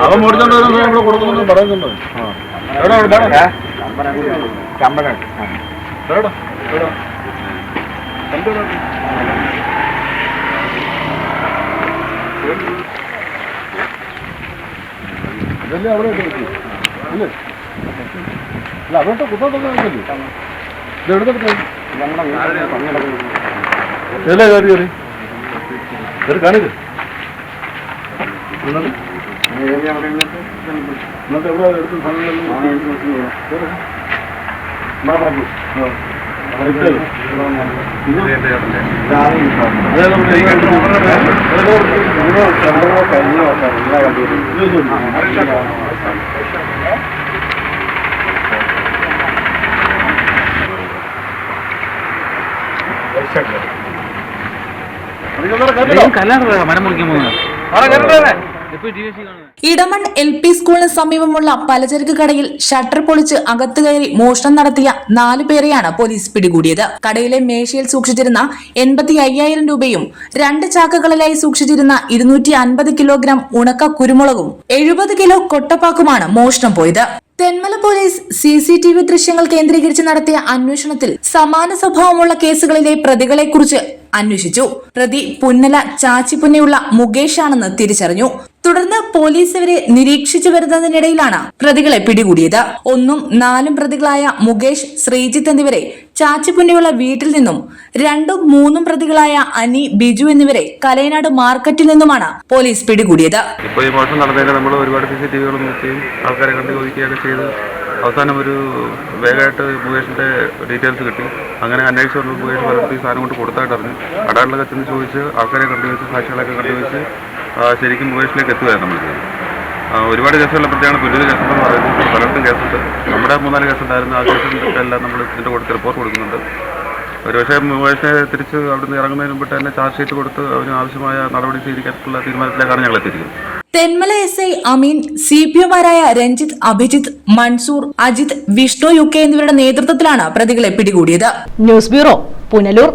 അവൻ മോടിച്ചോണ്ടോ നമ്മൾ കൊടുക്കുന്നു പറയുന്നുണ്ട് എവിടെ അവിടെ വേണം ചമ്പടൻ എവിടെ എവിടെ ഇതല്ലേ അവിടെ അല്ലേ? അല്ല അവിടെ കുത്തോട്ടൊക്കെ വെച്ചല്ലേ ഇത് എടുത്തെടുത്ത് ഇതല്ലേ കയറി കയറി കയറി കാണിക്ക് എന്നിട്ട് എവിടെ എടുത്ത് സാധനങ്ങളെല്ലാം മാറാക്കി മരം கல்யாணம் மரம் முடிக்க முடியும் ഇടമൺ എൽ പി സ്കൂളിന് സമീപമുള്ള പലചരക്ക് കടയിൽ ഷട്ടർ പൊളിച്ച് അകത്ത് കയറി മോഷണം നടത്തിയ നാലു പേരെയാണ് പോലീസ് പിടികൂടിയത്. കടയിലെ മേശയിൽ സൂക്ഷിച്ചിരുന്ന എൺപത്തി അയ്യായിരം രൂപയും രണ്ട് ചാക്കുകളിലായി സൂക്ഷിച്ചിരുന്ന ഇരുന്നൂറ്റി അൻപത് കിലോഗ്രാം ഉണക്ക കുരുമുളകും എഴുപത് കിലോ കൊട്ടപ്പാക്കുമാണ് മോഷണം പോയത്. Thenmala police C C T V ദൃശ്യങ്ങൾ കേന്ദ്രീകരിച്ച് നടത്തിയ അന്വേഷണത്തിൽ സമാന സ്വഭാവമുള്ള കേസുകളിലെ പ്രതികളെക്കുറിച്ച് അന്വേഷിച്ചു. പ്രതി പുന്നല ചാച്ചിപ്പുന്നയുള്ള മുകേഷ് ആണെന്ന് തിരിച്ചറിഞ്ഞു. തുടർന്ന് പോലീസ് ഇവരെ നിരീക്ഷിച്ചു വരുന്നതിനിടയിലാണ് പ്രതികളെ പിടികൂടിയത്. ഒന്നും നാലും പ്രതികളായ മുകേഷ് ശ്രീജിത്ത് എന്നിവരെ ചാച്ചിപ്പുന്നയുള്ള വീട്ടിൽ നിന്നും രണ്ടും മൂന്നും പ്രതികളായ അനി ബിജു എന്നിവരെ കലയനാട് മാർക്കറ്റിൽ നിന്നുമാണ് പോലീസ് പിടികൂടിയത്. ഇപ്പോൾ ഈ മോഷണം നടന്നതിന് നമ്മൾ ഒരുപാട് സി സി ടി വികളും നോക്കുകയും ആൾക്കാരെ കണ്ട് ചോദിക്കുകയൊക്കെ ചെയ്ത്. അവസാനം ഒരു വേഗമായിട്ട് മുകേഷിന്റെ ഡീറ്റെയിൽസ് കിട്ടി. അങ്ങനെ അന്വേഷിച്ചു മുകേഷ് പലയിടത്ത് ഈ സാധനം കൊണ്ട് കൊടുത്തായിട്ട് അറിഞ്ഞു കടകളിലൊക്കെ ചെന്ന് ചോദിച്ച് ആൾക്കാരെ കണ്ടു വെച്ച് സാക്ഷികളൊക്കെ കണ്ടു വെച്ച് ആ, ശരിക്കും മുകേഷിലേക്ക് എത്തുകയായിരുന്നു നമ്മൾ ചെയ്തത് ഒരുപാട് കേസുകളിലപ്പോഴത്തെയാണ് പുതിയൊരു കേസുണ്ടെന്ന് പറയുന്നത്. പലയിടത്തും കേസുണ്ട്. നമ്മുടെ മൂന്നാൽ കേസുണ്ടായിരുന്നു. ആ കേസിന്റെ എല്ലാം നമ്മൾ ഇതിന്റെ കൊടുത്ത് റിപ്പോർട്ട് കൊടുക്കുന്നുണ്ട്. ഒരുപക്ഷെ മുകേഷിനെ തിരിച്ച് അവിടുന്ന് ഇറങ്ങുന്നതിന് മുമ്പ് തന്നെ ചാർജ് ഷീറ്റ് കൊടുത്ത് അവന് ആവശ്യമായ നടപടി സ്വീകരിക്കാനുള്ള തീരുമാനത്തിലേക്കാണ് ഞങ്ങൾ എത്തിയിരിക്കുന്നത്. Thenmala S I Ameen C P ഒമാരായ Ranjith Abhijith Mansoor Ajith Vishnu U K എന്നിവരുടെ നേതൃത്വത്തിലാണ് പ്രതികളെ പിടികൂടിയത്. News bureau Punalur.